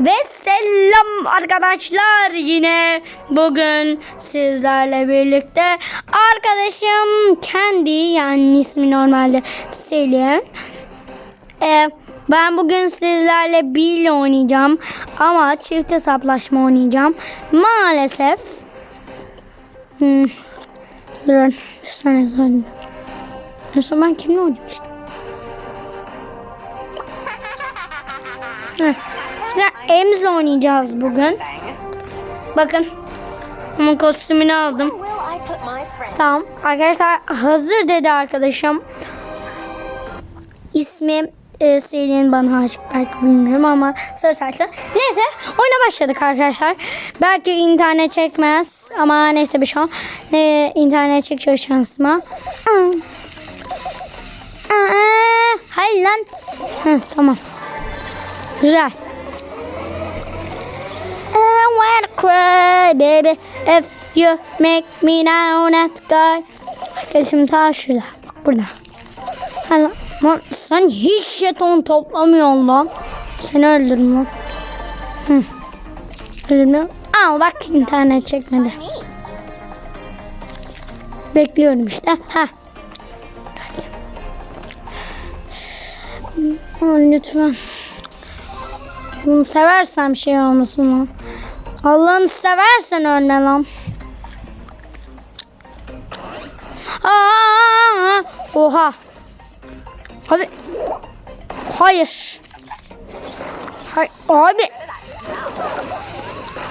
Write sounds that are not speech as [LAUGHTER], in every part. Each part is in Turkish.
Ve selam arkadaşlar yine bugün sizlerle birlikte arkadaşım kendi yani ismi normalde Selin. Ee, ben bugün sizlerle bir oynayacağım ama çift hesaplaşma oynayacağım. Maalesef. Hmm. Durun bir saniye söyleyeyim. En son ben kimle oynamıştım? [LAUGHS] Heh. Güzel. Emz'le oynayacağız bugün. Bakın. Onun kostümünü aldım. Tamam. Arkadaşlar hazır dedi arkadaşım. İsmi e, Selin bana aşık belki bilmiyorum ama sarı saçlı. Neyse oyuna başladık arkadaşlar. Belki internet çekmez ama neyse bir şey olmaz. Ne, internet çekiyor şansıma. Aa, hayır lan. Heh, tamam. Güzel. I wanna cry baby if you make me now not cry. Arkadaşım ta şurada. Bak burada. Lan sen hiç jeton toplamıyorsun lan. Seni öldürürüm lan. Hı. Öldürmüyorum. Al bak internet çekmedi. Bekliyorum işte. Ha. Lütfen. Bunu seversem şey olmasın lan. Allah'ını seversen ölme lan. Aa, oha. Abi. Hayır. Hay abi.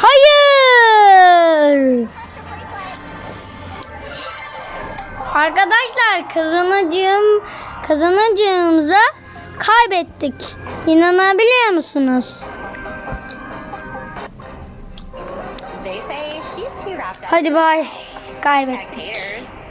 Hayır. Arkadaşlar kazanacağım kazanacağımıza kaybettik. İnanabiliyor musunuz? Hadi in Kaybettik.